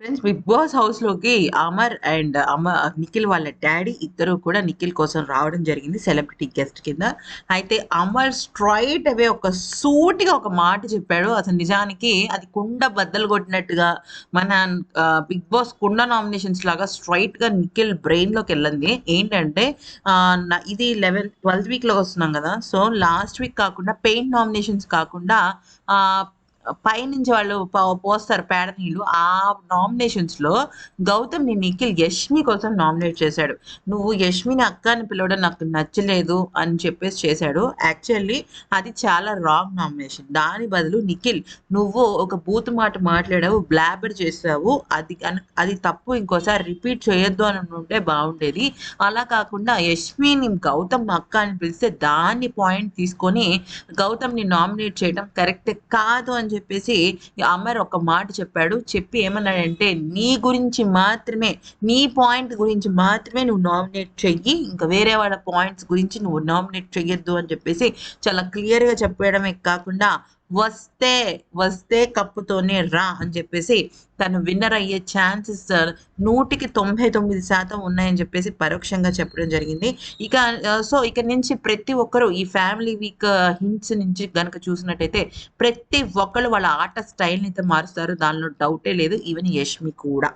Friends 'big boss' హౌస్‌లోకి Amar and అమ నిఖిల్ వాళ్ళ డాడీ ఇద్దరు కూడా నిఖిల్ కోసం రావడం జరిగింది సెలబ్రిటీ గెస్ట్ కింద. అయితే అమర్ స్ట్రైట్ అవే ఒక సూటిగా ఒక మాట చెప్పాడు. అసలు నిజానికి అది కుండ బద్దలు కొట్టినట్టుగా మన 'బిగ్ బాస్' కుండ నామినేషన్స్ లాగా స్ట్రైట్గా నిఖిల్ బ్రెయిన్‌లోకెళ్ళింది. ఏంటంటే ఇది 11 12థ్ వీక్‌లో వస్తున్నాం కదా సో, లాస్ట్ వీక్ కాకుండా పెయింట్ నామినేషన్స్ కాకుండా పైనుంచి వాళ్ళు పోస్తారు పేడ నీళ్ళు. ఆ నామినేషన్స్‌లో గౌతమ్‌ని నిఖిల్ యష్మి కోసం నామినేట్ చేశాడు. నువ్వు యష్మిని అక్క అని పిలవడం నాకు నచ్చలేదు అని చెప్పేసి చేశాడు. యాక్చువల్లీ అది చాలా రాంగ్ నామినేషన్. దాని బదులు నిఖిల్ నువ్వు ఒక బూత్ మాట మాట్లాడావు, బ్లాబర్ చేసావు. అది అది తప్పు ఇంకోసారి రిపీట్ చేయొద్దు అని ఉంటే బాగుండేది అలా కాకుండా యష్మిని గౌతమ్ అక్క అని పిలిస్తే దాన్ని పాయింట్ తీసుకొని గౌతమ్‌ని నామినేట్ చేయడం కరెక్ట్ కాదు అని చెప్పేసి అమ్మర్ ఒక మాట చెప్పాడు. చెప్పి ఏమన్నాడంటే నీ గురించి మాత్రమే, నీ పాయింట్ గురించి మాత్రమే నువ్వు నామినేట్ చెయ్యి. ఇంకా వేరే వాళ్ళ పాయింట్స్ గురించి నువ్వు నామినేట్ చెయ్యొద్దు అని చెప్పేసి చాలా క్లియర్‌గా చెప్పడమే కాకుండా వస్తే, వస్తే కప్పుతోనే రా అని చెప్పేసి తను విన్నర్ అయ్యే ఛాన్సెస్ 199% ఉన్నాయని చెప్పేసి పరోక్షంగా చెప్పడం జరిగింది. ఇక సో ఇక నుంచి ప్రతి ఒక్కరు ఈ ఫ్యామిలీ వీక్ హింట్స్ నుంచి గనక చూసినట్టయితే ప్రతి ఒక్కరు వాళ్ళ ఆట స్టైల్‌ని అయితే మారుస్తారు. దానిలో డౌటే లేదు. ఈవెన్ యష్మి కూడా.